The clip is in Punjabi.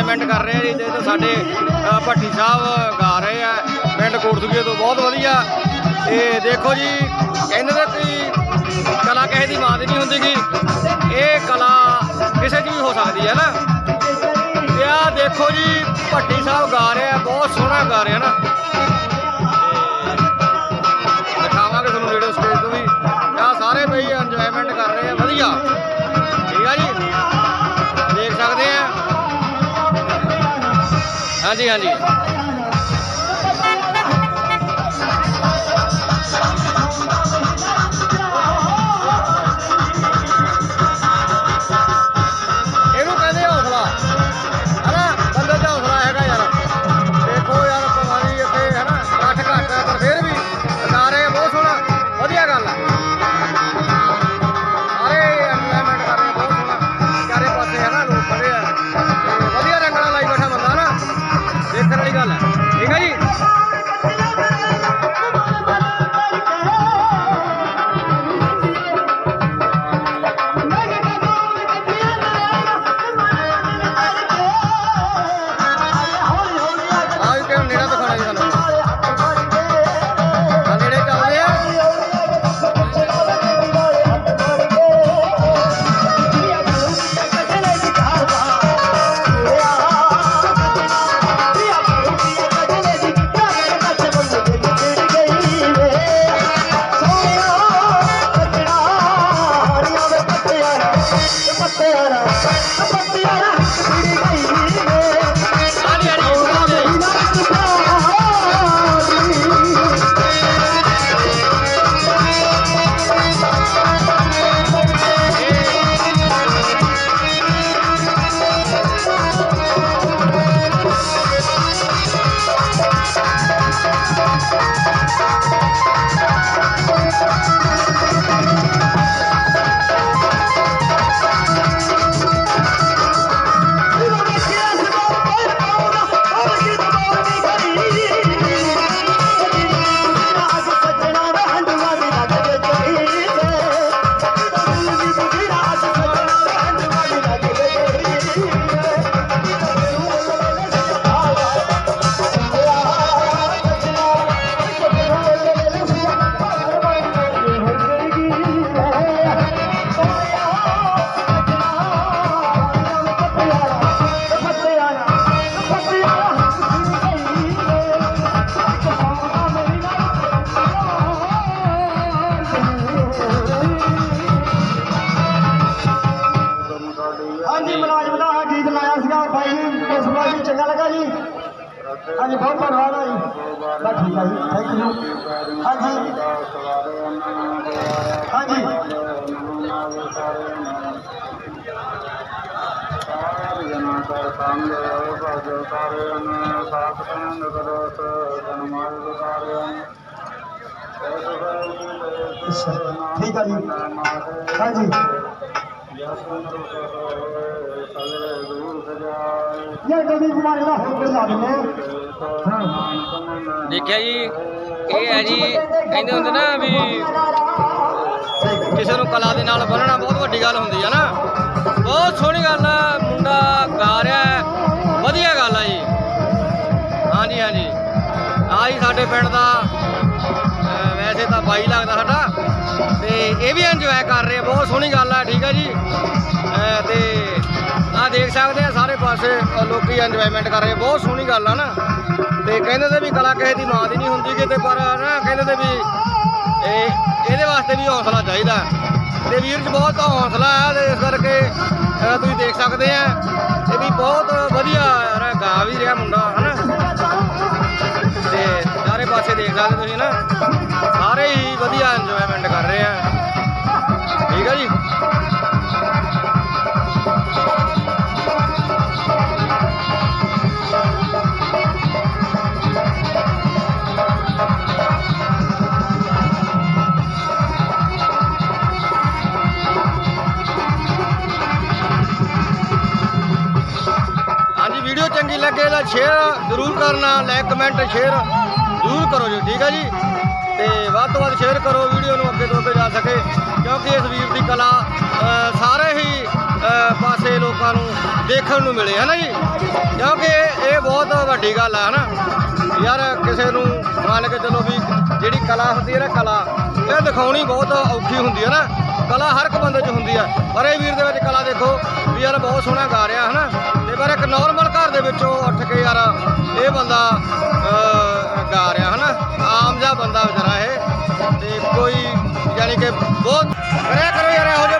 ਇੰਜੋਇਮੈਂਟ ਕਰ ਰਹੇ ਆ ਜੀ, ਤੇ ਸਾਡੇ ਭੱਟੀ ਸਾਹਿਬ ਗਾ ਰਹੇ ਆ, ਪਿੰਡ ਕੋਟਸੂਗੇ ਤੋਂ। ਬਹੁਤ ਵਧੀਆ। ਤੇ ਦੇਖੋ ਜੀ, ਕਹਿੰਦੇ ਨੇ ਕਿ ਕਲਾ ਕਿਸੇ ਦੀ ਮਾਂ ਦੀ ਨਹੀਂ ਹੁੰਦੀ ਗੀ। ਇਹ ਕਲਾ ਕਿਸੇ ਦੀ ਵੀ ਹੋ ਸਕਦੀ ਹੈ ਨਾ। ਤੇ ਆ ਦੇਖੋ ਜੀ, ਭੱਟੀ ਸਾਹਿਬ ਗਾ ਰਿਹਾ ਬਹੁਤ ਸੋਹਣਾ ਗਾ ਰਿਹਾ ਨਾ। ਹਾਂਜੀ ਹਾਂਜੀ। ਹਾਂਜੀ, ਮੁਲਾਜ਼ਮ ਦਾ ਆਹ ਗੀਤ ਲਾਇਆ ਸੀਗਾ। ਭਾਈ ਜੀ, ਇਸ ਵਾਰ ਜੀ ਚੰਗਾ ਲੱਗਾ ਜੀ। ਹਾਂਜੀ, ਬਹੁਤ ਧੰਨਵਾਦ ਹੈ ਜੀ। ਬਸ ਠੀਕ ਆ ਜੀ। ਥੈਂਕ ਯੂ ਹਾਂਜੀ। ਹਾਂਜੀ। ਅੱਛਾ। ਠੀਕ ਹੈ ਜੀ। ਹਾਂਜੀ। ਇਹ ਹੋਰ ਹਾਂ। ਦੇਖਿਆ ਜੀ ਇਹ ਹੈ ਜੀ ਕਹਿੰਦੇ ਹੁੰਦੇ ਨਾ ਵੀ ਕਿਸੇ ਨੂੰ ਕਲਾ ਦੇ ਨਾਲ ਬੰਨਣਾ ਬਹੁਤ ਵੱਡੀ ਗੱਲ ਹੁੰਦੀ ਹੈ ਨਾ। ਬਹੁਤ ਸੋਹਣੀ ਗੱਲ ਆ ਮੁੰਡਾ ਗਾ ਰਿਹਾ ਹੈ। ਵਧੀਆ ਗੱਲ ਆ ਜੀ। ਹਾਂਜੀ ਹਾਂਜੀ। ਆ ਜੀ ਸਾਡੇ ਪਿੰਡ ਦਾ ਵੈਸੇ ਤਾਂ ਬਾਈ ਲੱਗਦਾ ਸਾਡਾ ਲੋਕੀ ਇੰਜੋਇਮੈਂਟ ਕਰ ਰਹੇ ਬਹੁਤ ਸੋਹਣੀ ਗੱਲ ਆ ਨਾ। ਤੇ ਕਹਿੰਦੇ ਤੇ ਵੀ ਕਲਾ ਕਿਸੇ ਦੀ ਮਾਂ ਦੀ ਨਹੀਂ ਹੁੰਦੀ ਕਿਤੇ, ਪਰ ਨਾ ਕਹਿੰਦੇ ਤੇ ਵੀ ਇਹ ਇਹਦੇ ਵਾਸਤੇ ਵੀ ਹੌਸਲਾ ਚਾਹੀਦਾ। ਤੇ ਵੀਰ 'ਚ ਬਹੁਤ ਹੌਸਲਾ ਹੈ ਤੇ ਇਸ ਕਰਕੇ ਤੁਸੀਂ ਦੇਖ ਸਕਦੇ ਆ। ਇਹ ਵੀ ਬਹੁਤ ਵਧੀਆ ਗਾ ਵੀ ਰਿਹਾ ਮੁੰਡਾ, ਹਨਾ। ਤੇ ਸਾਰੇ ਪਾਸੇ ਦੇਖ ਸਕਦੇ ਤੁਸੀਂ ਨਾ। ਚੰਗੀ ਸ਼ੇਅਰ ਜ਼ਰੂਰ ਕਰਨਾ ਲਾਈਕ ਕਮੈਂਟ ਸ਼ੇਅਰ ਜ਼ਰੂਰ ਕਰੋ ਜੀ, ਠੀਕ ਹੈ ਜੀ? ਤੇ ਵੱਧ ਤੋਂ ਵੱਧ ਸ਼ੇਅਰ ਕਰੋ ਵੀਡੀਓ ਨੂੰ ਅੱਗੇ ਤੋਂ ਅੱਗੇ ਜਾ ਸਕੇ, ਕਿਉਂਕਿ ਇਸ ਵੀਰ ਦੀ ਕਲਾ ਸਾਰੇ ਹੀ ਪਾਸੇ ਲੋਕਾਂ ਨੂੰ ਦੇਖਣ ਨੂੰ ਮਿਲੇ ਹੈ ਨਾ ਜੀ? ਕਿਉਂਕਿ ਇਹ ਬਹੁਤ ਵੱਡੀ ਗੱਲ ਆ, ਹਨਾ? ਯਾਰ, ਕਿਸੇ ਨੂੰ ਮੰਨ ਕੇ ਚਲੋ ਵੀ ਜਿਹੜੀ ਕਲਾ ਹੁੰਦੀ ਹੈ ਨਾ, ਕਲਾ, ਇਹ ਦਿਖਾਉਣੀ ਬਹੁਤ ਔਖੀ ਹੁੰਦੀ ਹੈ ਨਾ? ਕਲਾ ਹਰ ਇੱਕ ਬੰਦੇ 'ਚ ਹੁੰਦੀ ਹੈ, ਪਰ ਇਹ ਵੀਰ ਦੇ ਵਿੱਚ ਕਲਾ ਦੇਖੋ, ਵੀ ਯਾਰ ਬਹੁਤ ਸੋਹਣਾ ਗਾ ਰਿਹਾ, ਹਨਾ? ਤੇ ਪਰ ਇੱਕ ਨਾਰਮਲ ਘਰ ਦੇ ਵਿੱਚੋਂ ਉੱਠ ਕੇ ਯਾਰ ਇਹ ਬੰਦਾ ਗਾ ਰਿਹਾ ਹਨਾ। ਆਮ ਜਿਹਾ ਬੰਦਾ ਵਿਚਾਰਾ ਇਹ। ਤੇ ਕੋਈ, ਯਾਨੀ ਕਿ ਬਹੁਤ ਕਰਿਆ ਕਰੋ ਇਹੋ ਜਿਹੇ